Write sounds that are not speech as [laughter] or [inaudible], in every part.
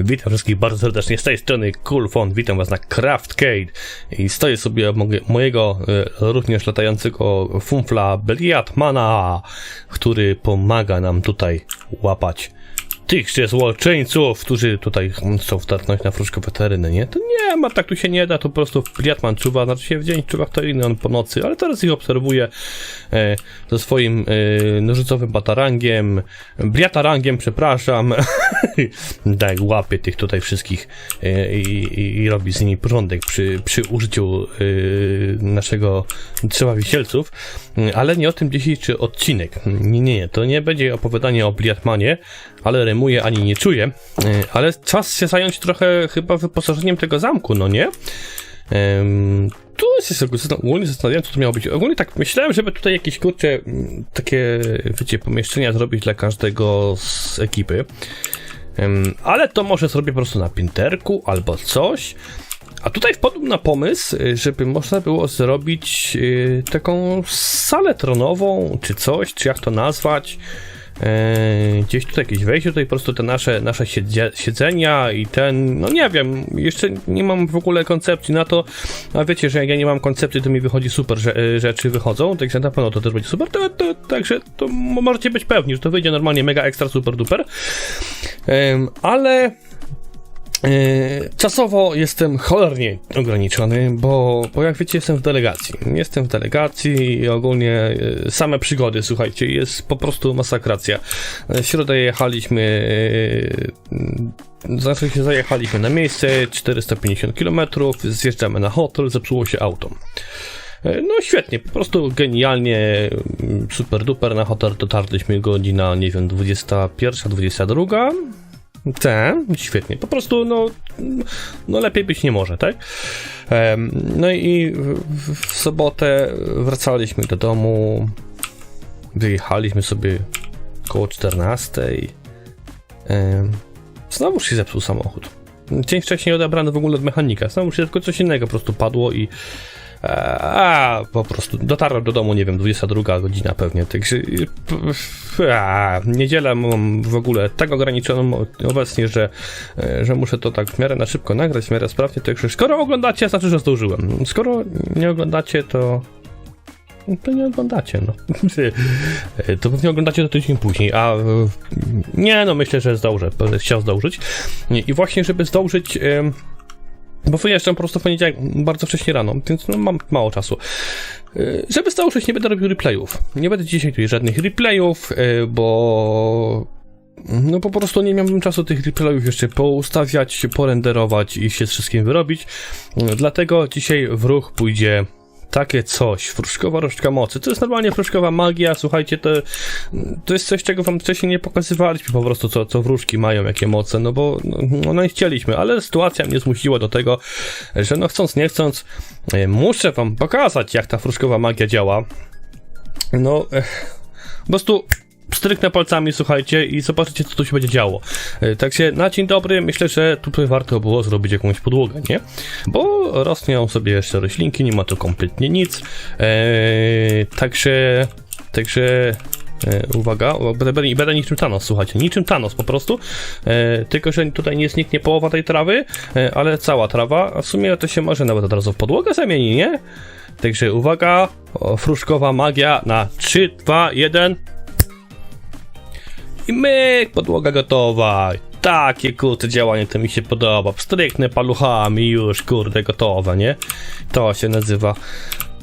Witam wszystkich bardzo serdecznie z tej strony Coolfon, witam was na Craftcade i stoję sobie obok mojego e, również latającego funfla Beliatmana, który pomaga nam tutaj łapać tychże złoczyńców, którzy tutaj chcą wtargnąć na fruszkowe tereny, nie? To nie ma, tak tu się nie da, to po prostu Beliatman czuwa, znaczy się w dzień czuwa kto inny, on po nocy, ale teraz ich obserwuję e, ze swoim e, nożycowym batarangiem, briatarangiem, przepraszam, [laughs] [laughs] tak, łapie tych tutaj wszystkich e, i, i, i robi z nimi porządek przy, przy użyciu e, naszego drzewa wisielców, ale nie o tym dzisiejszy odcinek. Nie, nie, nie, to nie będzie opowiadanie o Bliatmanie, ale rymuje ani nie czuję, e, ale czas się zająć trochę chyba wyposażeniem tego zamku, no nie? Tu jest ogólnie zastanawiałem, co to miało być. Ogólnie tak myślałem, żeby tutaj jakieś kurcze takie, wiecie, pomieszczenia zrobić dla każdego z ekipy. Ale to może zrobię po prostu na pinterku albo coś. A tutaj wpadłem na pomysł, y, żeby można było zrobić y, taką salę tronową, czy coś, czy jak to nazwać. E, gdzieś tutaj jakieś wejście, tutaj po prostu te nasze, nasze siedzenia i ten, no nie wiem, jeszcze nie mam w ogóle koncepcji na to, a wiecie, że jak ja nie mam koncepcji, to mi wychodzi super że, e, rzeczy wychodzą, także na pewno to też będzie super, to, to, także to możecie być pewni, że to wyjdzie normalnie mega ekstra super duper, ale Czasowo jestem cholernie ograniczony, bo, bo jak wiecie, jestem w delegacji. Jestem w delegacji i ogólnie yy, same przygody, słuchajcie, jest po prostu masakracja. W środę jechaliśmy, znaczy się zajechaliśmy na miejsce, 450 km, zjeżdżamy na hotel, zepsuło się auto. No świetnie, po prostu genialnie, super duper, na hotel dotarliśmy godzina, nie wiem, 21, 22, tak, świetnie. Po prostu, no, no lepiej być nie może, tak? No i w, sobotę wracaliśmy do domu, wyjechaliśmy sobie koło 14. Em, Znowu się zepsuł samochód. Dzień wcześniej odebrany w ogóle od mechanika. Znowu się tylko coś innego po prostu padło i a, po prostu dotarłem do domu, nie wiem, 22 godzina pewnie, także niedzielę mam w ogóle tak ograniczoną obecnie, że, e, że muszę to tak w miarę na szybko nagrać, w miarę sprawnie, także skoro oglądacie, znaczy, że zdążyłem. Skoro nie oglądacie, to to nie oglądacie, no. [laughs] To pewnie oglądacie to tydzień później, a e, nie, no myślę, że zdążę, będę chciał zdążyć. I właśnie, żeby zdążyć... bo wyjeżdżam po prostu w poniedziałek bardzo wcześnie rano, więc no, mam mało czasu. Y, Żeby zdążyć, nie będę robił replayów. Nie będę dzisiaj tutaj żadnych replayów, y, bo no po prostu nie miałbym czasu tych replayów jeszcze poustawiać, porenderować i się z wszystkim wyrobić. Dlatego dzisiaj w ruch pójdzie takie coś, fruszkowa różdżka mocy. To jest normalnie fruszkowa magia, słuchajcie, to, to jest coś, czego wam wcześniej nie pokazywaliśmy po prostu, co, co wróżki mają, jakie moce, no bo no, no nie chcieliśmy, ale sytuacja mnie zmusiła do tego, że no chcąc, nie chcąc, e, muszę wam pokazać, jak ta fruszkowa magia działa. No, eh, po prostu stryknę palcami, słuchajcie, i zobaczycie, co tu się będzie działo. E, Także na dzień dobry, myślę, że tutaj warto było zrobić jakąś podłogę, nie? Bo rosną sobie jeszcze roślinki, nie ma tu kompletnie nic. Eee, także, także e, uwaga, będę, będę niczym Thanos, słuchajcie, niczym Thanos po prostu. E, tylko, że tutaj nie zniknie połowa tej trawy, e, ale cała trawa, a w sumie to się może nawet od razu w podłogę zamieni, nie? Także uwaga, o, fruszkowa magia na 3, 2, 1. I myk, podłoga gotowa. Takie kurde działanie to mi się podoba. Stryknę paluchami już, kurde, gotowe, nie? To się nazywa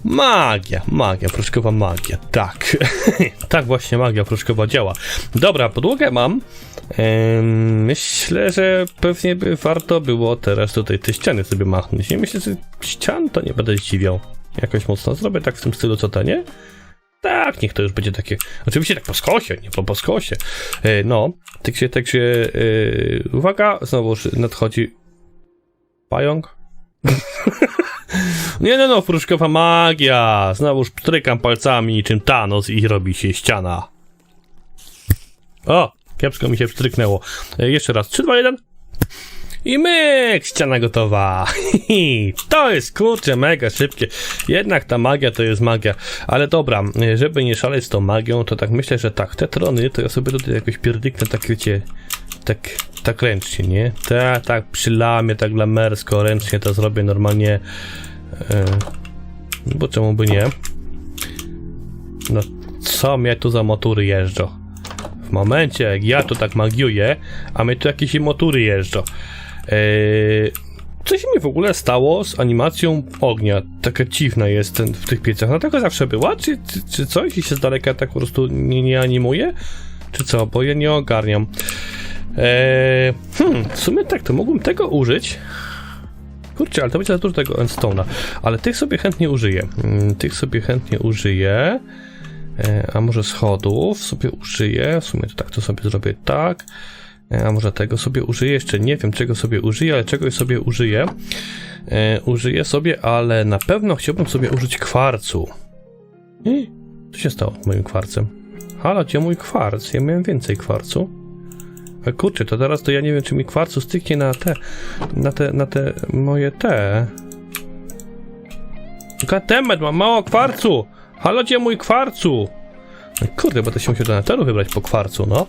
magia, magia, proszkowa magia. Tak, [laughs] tak właśnie magia proszkowa działa. Dobra, podłogę mam. Myślę, że pewnie by warto było teraz tutaj te ściany sobie machnąć. Nie myślę, że ścian to nie będę zdziwiał. Jakoś mocno zrobię tak w tym stylu, co to nie? Tak, niech to już będzie takie. Oczywiście tak po skosie, nie po, po skosie. E, no, także, także e, uwaga, znowu nadchodzi pająk. [laughs] nie, no, no, fruszkowa magia. Znowu pstrykam palcami niczym Thanos i robi się ściana. O, kiepsko mi się pstryknęło. E, jeszcze raz, 3, 2, 1. I myk, ściana gotowa. [laughs] to jest kurczę mega szybkie. Jednak ta magia to jest magia. Ale dobra, żeby nie szaleć z tą magią, to tak myślę, że tak, te trony to ja sobie tutaj jakoś pierdyknę tak wiecie tak, tak ręcznie, nie? Tak, tak, przy lamie, tak lamersko, ręcznie to zrobię normalnie. E, bo czemu by nie? No, co mnie tu za motory jeżdżą? W momencie, jak ja tu tak magiuję, a mnie tu jakieś motory jeżdżą. Eee, co się mi w ogóle stało z animacją ognia? Taka dziwna jest ten, w tych piecach. No taka zawsze była? Czy, czy, czy coś? I się z daleka tak po prostu nie, nie animuje? Czy co? Bo ja nie ogarniam. Eee, hmm, w sumie tak, to mógłbym tego użyć. Kurczę, ale to będzie za dużo tego endstone'a. Ale tych sobie chętnie użyję. Mm, Tych sobie chętnie użyję. E, A może schodów sobie użyję. W sumie to tak, to sobie zrobię tak. E, A może tego sobie użyję? Jeszcze nie wiem, czego sobie użyję, ale czegoś sobie użyję. E, użyję sobie, ale na pewno chciałbym sobie użyć kwarcu. I co się stało z moim kwarcem? Halo, gdzie mój kwarc? Ja miałem więcej kwarcu. A kurczę, to teraz to ja nie wiem, czy mi kwarcu styknie na te, na te, na te moje te. Gatemet, mam mało kwarcu! Halo, gdzie mój kwarcu? Kurde, bo to się musiał do Netheru wybrać po kwarcu, no.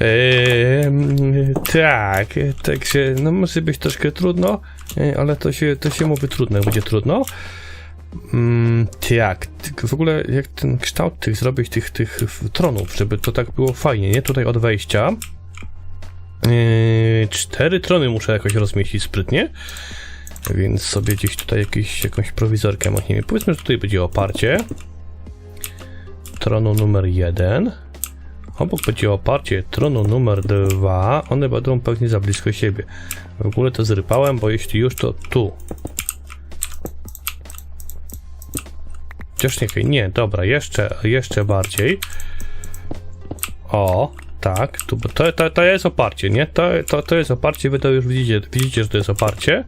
Eee, tak, także, no może być troszkę trudno, e, ale to się, to się mówi trudno, będzie trudno. Mm, tak, w ogóle jak ten kształt tych zrobić, tych, tych tronów, żeby to tak było fajnie, nie? Tutaj od wejścia. Yy, cztery trony muszę jakoś rozmieścić sprytnie. Więc sobie gdzieś tutaj jakiś, jakąś prowizorkę machnijmy. Powiedzmy, że tutaj będzie oparcie. Tronu numer jeden. Obok będzie oparcie tronu numer dwa. One będą pewnie za blisko siebie. W ogóle to zrypałem, bo jeśli już to tu. Chociaż nie, nie, dobra, jeszcze, jeszcze bardziej. O, tak, tu, to, to, to jest oparcie, nie? To, to, to jest oparcie, wy to już widzicie, widzicie, że to jest oparcie.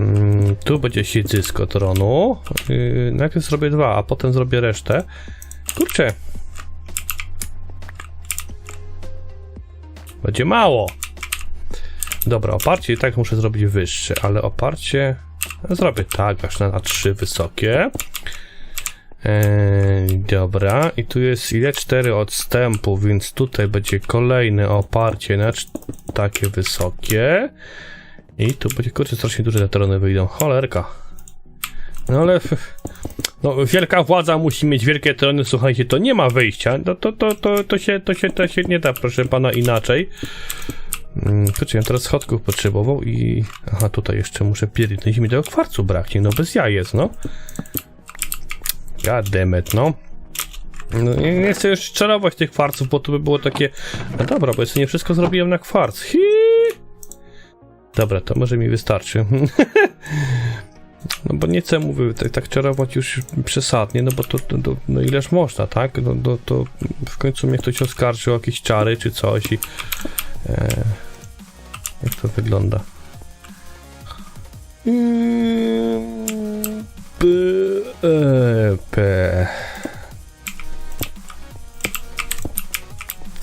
Mm, tu będzie siedzisko tronu. Yy, najpierw zrobię dwa, a potem zrobię resztę. Kurczę. Będzie mało. Dobra, oparcie i tak muszę zrobić wyższe, ale oparcie zrobię tak, aż na, na trzy wysokie. Eee, dobra, i tu jest ile? 4 odstępu, więc tutaj będzie kolejne oparcie na takie wysokie. I tu będzie, kurczę, strasznie duże te wyjdą. Cholerka. No ale... No, wielka władza musi mieć wielkie tereny, słuchajcie, to nie ma wyjścia. No, to, to, to, to, się, to, się, to się nie da, proszę pana, inaczej. Mm, Kurczę, ja teraz schodków potrzebował i... Aha, tutaj jeszcze muszę pierdolić, mi tego kwarcu braknie, no bez jaj jest, no. Goddammit, no. no nie, nie chcę już czarować tych kwarców, bo to by było takie... No dobra, bo jeszcze nie wszystko zrobiłem na kwarc. Hi! Dobra, to może mi wystarczy. [laughs] No bo nie chcę, mówię, tak, tak czarować już przesadnie, no bo to, to, to no ileż można, tak? No to, to w końcu mnie ktoś oskarży o jakieś czary czy coś i... E, jak to wygląda? B, e, P.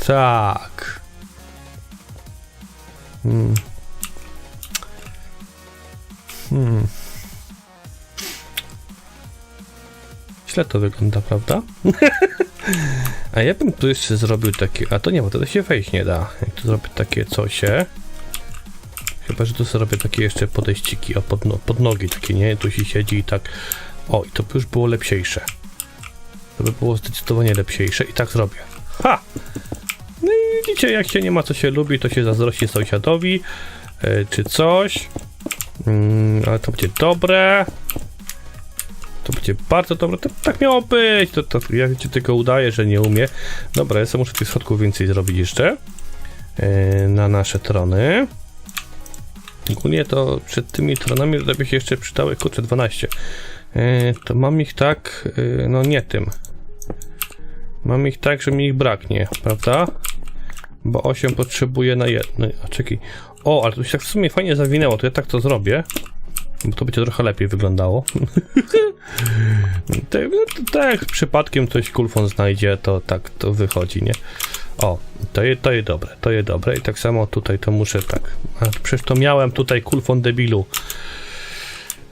Tak. Hmm. Hmm. Źle to wygląda, prawda? [laughs] a ja bym tu jeszcze zrobił takie... A to nie, bo to się wejść nie da. Jak tu zrobię takie cosie... Chyba, że tu sobie robię takie jeszcze podejściki, o pod, no, pod nogi takie, nie? Tu się siedzi i tak... O, i to by już było lepsiejsze. To by było zdecydowanie lepsiejsze i tak zrobię. Ha! No i widzicie, jak się nie ma co się lubi, to się zazdrości sąsiadowi, e, czy coś. Mm, ale to będzie dobre. To będzie bardzo dobre. To, tak miało być. To, to ja ci tylko udaję, że nie umie. Dobra, ja sobie muszę tych schodków więcej zrobić jeszcze. e, na nasze trony. Ogólnie to przed tymi tronami by się jeszcze przydały, kurczę, 12. E, to mam ich tak, e, no nie tym. Mam ich tak, że mi ich braknie, prawda? Bo 8 potrzebuję na jedno. A czekaj. O, ale to się tak w sumie fajnie zawinęło, to ja tak to zrobię. Bo to będzie trochę lepiej wyglądało. [laughs] tak, no, tak, przypadkiem ktoś kulfon znajdzie, to tak to wychodzi, nie? O, to jest to je dobre, to jest dobre. I tak samo tutaj to muszę tak. A przecież to miałem tutaj kulfon debilu.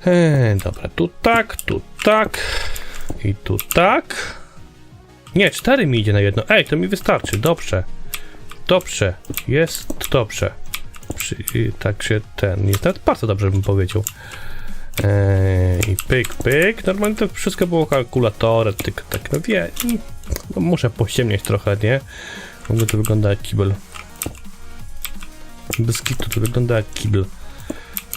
Eee, dobra, tu tak, tu tak. I tu tak. Nie, cztery mi idzie na jedno. Ej, to mi wystarczy, dobrze. Dobrze, jest dobrze. I także ten, jest nawet bardzo dobrze bym powiedział. Eee, I pyk, pyk. Normalnie to wszystko było kalkulatorem, tylko tak, no wie, no muszę pościemniać trochę, nie? W ogóle to wygląda jak kibel. Bez kitu to wygląda jak kibel.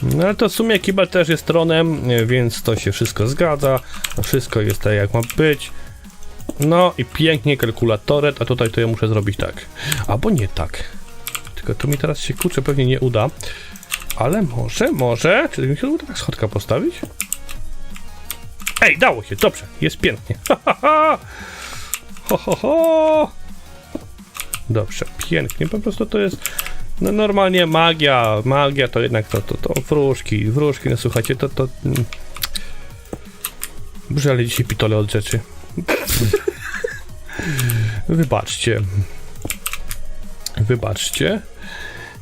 No ale to w sumie kibel też jest tronem, więc to się wszystko zgadza. Wszystko jest tak jak ma być. No i pięknie kalkulatoret, a tutaj to ja muszę zrobić tak. Albo nie tak. Tylko to mi teraz się kurczę pewnie nie uda. Ale może, może. Czy mi się uda tak schodka postawić? Ej, dało się, dobrze, jest pięknie. [laughs] Ho, ho, ho. Dobrze, pięknie, po prostu to jest no normalnie magia, magia to jednak to, to, to wróżki, wróżki, no słuchajcie, to, to... mm. Boże, ale dzisiaj pitole od rzeczy. [laughs] Wybaczcie. Wybaczcie.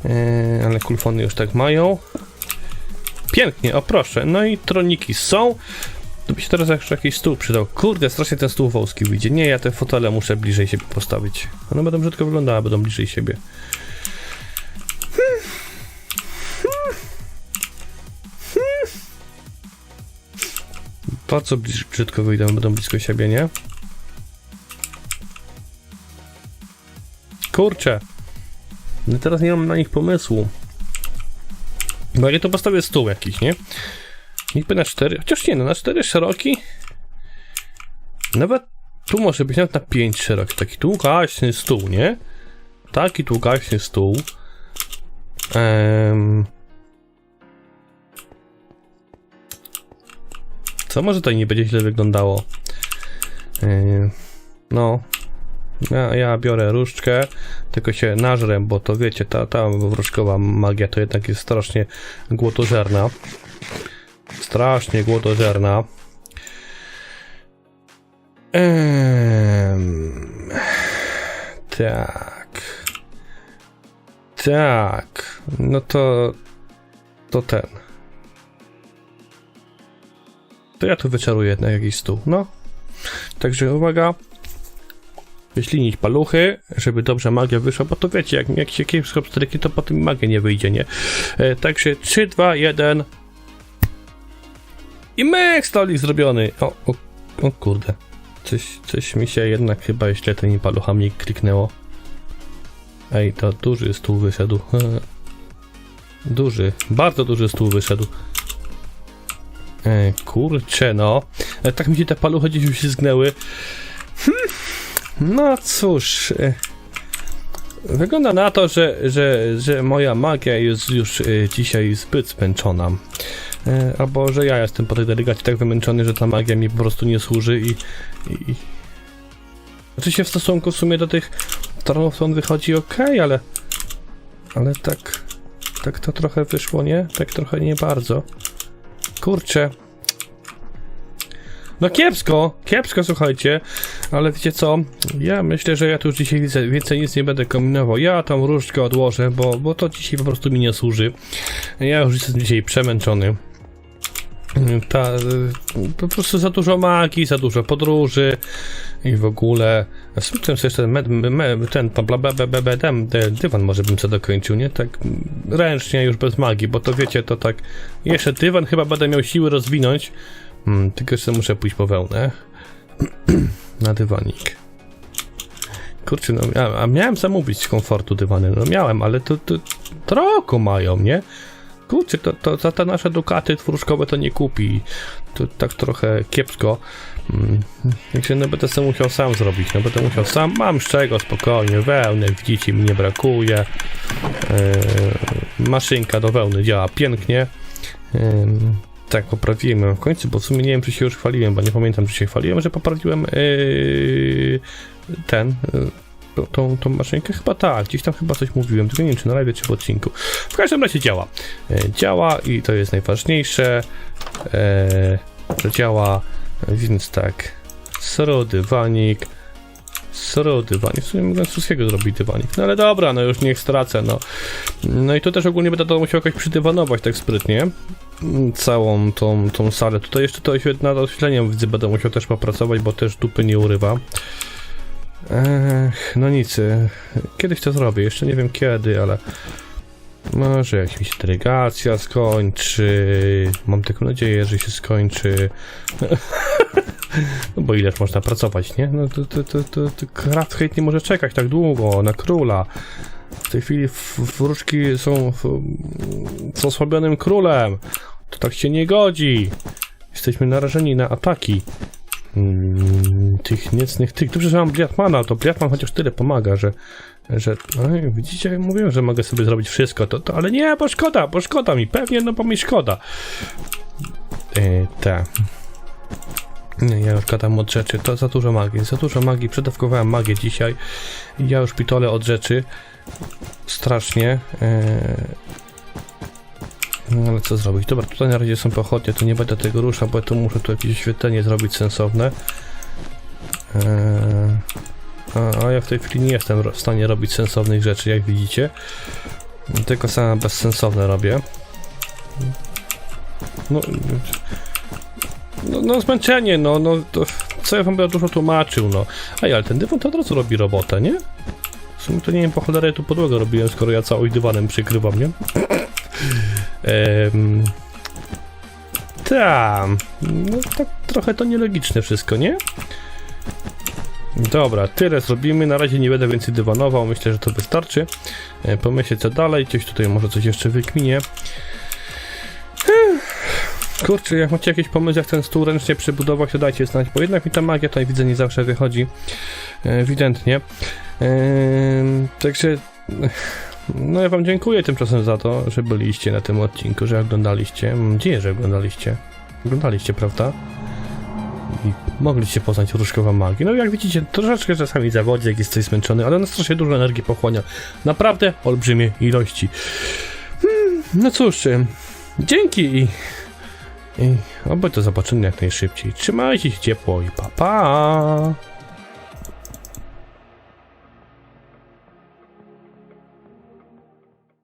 Eee, ale kulfony już tak mają. Pięknie, o proszę. No i troniki są. To by się teraz jeszcze jakiś stół przydał. Kurde, strasznie ten stół wąski wyjdzie. Nie, ja te fotele muszę bliżej siebie postawić. One będą brzydko wyglądały, będą bliżej siebie. Bliż, brzydko wyjdą, będą blisko siebie, nie? Kurczę. No teraz nie mam na nich pomysłu. Bo ja to postawię stół jakiś, nie? Niechby na cztery, chociaż nie, no na cztery szeroki. Nawet tu może być nawet na pięć szeroki. Taki długaśny stół, nie? Taki długaśny stół. Ehm... Co może tutaj nie będzie źle wyglądało? Ehm... No, ja, ja biorę różdżkę, tylko się nażrę, bo to wiecie, ta, ta wróżkowa magia to jednak jest strasznie głodożerna. Strasznie głodożerna. Ehm, tak. Tak. No to... To ten. To ja tu wyczaruję na jakiś stół. No. Także uwaga wyślinić paluchy, żeby dobrze magia wyszła, bo to wiecie, jak, jak się kiepsko pstryki, to potem magia nie wyjdzie, nie? E, także 3, 2, 1 i myk stolik zrobiony. O, o, o kurde. Coś, coś mi się jednak chyba źle tymi paluchami kliknęło. Ej, to duży stół wyszedł. [laughs] Duży, bardzo duży stół wyszedł. E, kurcze no. E, tak mi się te paluchy gdzieś już się zgnęły. Hmm. No cóż. e, Wygląda na to, że, że, że moja magia jest już e, dzisiaj zbyt zmęczona. E, Albo że ja jestem po tej delegacji tak wymęczony, że ta magia mi po prostu nie służy i. i... Oczywiście w stosunku w sumie do tych tronów to on wychodzi ok, ale. Ale tak. Tak to trochę wyszło, nie? Tak trochę nie bardzo. Kurczę. No kiepsko, kiepsko słuchajcie, ale wiecie co, ja myślę, że ja tu już dzisiaj więcej, nic nie będę kombinował, ja tam różdżkę odłożę, bo, bo to dzisiaj po prostu mi nie służy, ja już jestem dzisiaj przemęczony. Ta, po prostu za dużo magii, za dużo podróży i w ogóle. Z tym jeszcze ten, med, me, ten dywan może bym co dokończył, nie? Tak ręcznie, już bez magii, bo to wiecie, to tak. Jeszcze dywan chyba będę miał siły rozwinąć. Hmm, tylko jeszcze muszę pójść po wełnę. [clears throat] Na dywanik. Kurczę, no, a, a miałem zamówić komfortu dywany. No miałem, ale to, to trochę mają, nie? Kurczę, to, to te nasze dukaty twórczkowe to nie kupi. To tak trochę kiepsko. Mm, Także no będę sobie musiał sam zrobić. No będę musiał sam. Mam z czego spokojnie. Wełny, widzicie, mi nie brakuje. Eee, maszynka do wełny działa pięknie. Eee, tak, poprawiłem ją w końcu, bo w sumie nie wiem, czy się już chwaliłem, bo nie pamiętam, czy się chwaliłem, że poprawiłem yy, ten, yy, tą- tą, maszynkę. Chyba tak, gdzieś tam chyba coś mówiłem, tylko nie wiem, czy na live, czy w odcinku. W każdym razie działa. Yy, działa i to jest najważniejsze, yy, że działa, więc tak, sro dywanik, sro dywanik, w sumie mogę z wszystkiego zrobić dywanik, no ale dobra, no już niech stracę, no. No i tu też ogólnie będę to musiał jakoś przydywanować tak sprytnie całą tą, tą salę. Tutaj jeszcze to nad oświetleniem widzę, będę musiał też popracować, bo też dupy nie urywa. Ech, no nic, e, kiedyś to zrobię, jeszcze nie wiem kiedy, ale może jak mi się delegacja skończy, mam taką nadzieję, że się skończy. [laughs] No bo ileż można pracować, nie? No to, to, to, to, to Krafthate nie może czekać tak długo na króla. W tej chwili wróżki są są osłabionym królem. To tak się nie godzi. Jesteśmy narażeni na ataki. Mm, tych niecnych tych. Dobrze, że mam Bliatmana, to Bliatman chociaż tyle pomaga, że. że no, widzicie, mówiłem, że mogę sobie zrobić wszystko, to, to ale nie, bo szkoda, bo szkoda mi, pewnie, no bo mi szkoda. Yy, tak. Ja już gadam od rzeczy, to za dużo magii, za dużo magii, przedawkowałem magię dzisiaj ja już pitole od rzeczy, strasznie, e, no ale co zrobić, dobra, tutaj na razie są pochodnie, to nie będę tego ruszał, bo tu muszę tu jakieś oświetlenie zrobić sensowne, a, a ja w tej chwili nie jestem w stanie robić sensownych rzeczy, jak widzicie, tylko same bezsensowne robię, no, no, no zmęczenie, no, no, to, co ja wam będę dużo tłumaczył, no. Ej, ale ten dywan to od razu robi robotę, nie? W sumie to nie wiem po cholerę tu podłogę robiłem, skoro ja cały dywanem przykrywam, nie? Ehm, tam, no tak trochę to nielogiczne wszystko, nie? Dobra, tyle zrobimy, na razie nie będę więcej dywanował, myślę, że to wystarczy. E, pomyślę co dalej, gdzieś tutaj może coś jeszcze wykminie. Kurczę, jak macie jakieś pomysły, jak ten stół ręcznie przebudować, to dajcie znać, bo jednak mi ta magia tutaj widzę nie zawsze wychodzi. E, ewidentnie. Ehm, także. No ja wam dziękuję tymczasem za to, że byliście na tym odcinku, że oglądaliście. Mam nadzieję, że oglądaliście. Oglądaliście, prawda? Mogliście poznać różkową magię. No jak widzicie, troszeczkę czasami zawodzi, jak jesteś zmęczony, ale ona strasznie dużo energii pochłania. Naprawdę olbrzymie ilości. Hmm, no cóż, dzięki i i oby to zobaczymy jak najszybciej. Trzymajcie się ciepło i pa pa!